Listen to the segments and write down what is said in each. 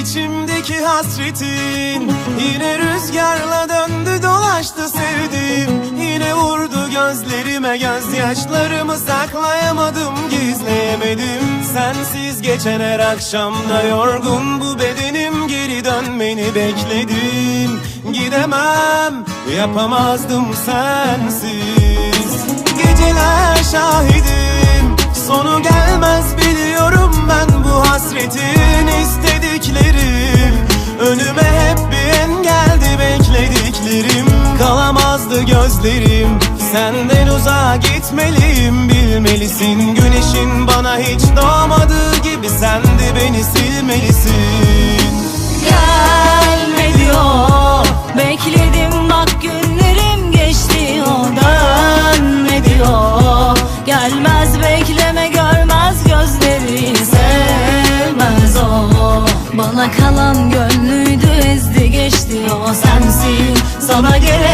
İçimdeki hasretin Yine rüzgarla döndü dolaştı sevdim Yine vurdu gözlerime gözyaşlarımı saklayamadım gizleyemedim. Sensiz geçen her akşamda yorgun bu bedenim Geri dönmeni bekledim. Gidemem yapamazdım sensiz. Geceler şahidim Kalamazdı gözlerim. Senden uzağa gitmeliyim bilmelisin. Güneşin bana hiç doğmadığı gibi sen de beni silmelisin. Gelme diyor Bekledim bak günlerim geçti o dönme Gelmez bekleme görmez gözleri sevmez o. Bana kalan gönlüydü ezdi geçti o sensin. Sana gerek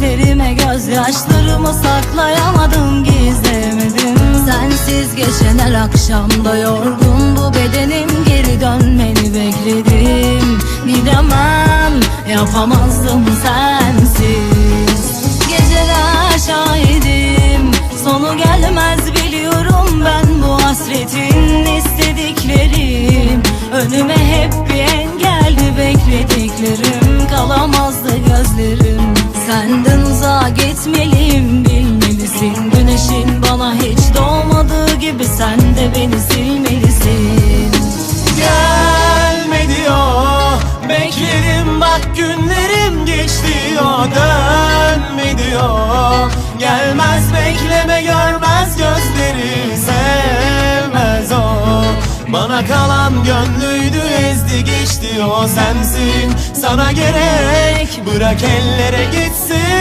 gözlerime gözyaşlarımı saklayamadım gizlemedim. Sensiz geçen her akşamda yorgun bu bedenim Geri dönmeni bekledim. Gidemem yapamazdım sensiz de beni silmelisin Gelme diyor Bekledim bak günlerim geçti o. Dönme diyor Gelmez bekleme görmez gözleri sevmez o. Bana kalan gönlüydü ezdi geçti o sensin. Sana gerek bırak ellere gitsin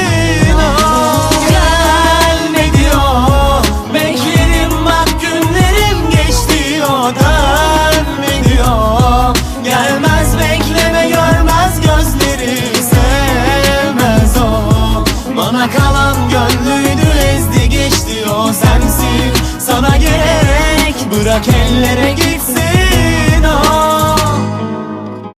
Bana kalan gönlüydü ezdi geçti o sensin. Sana gerek bırak ellere gitsin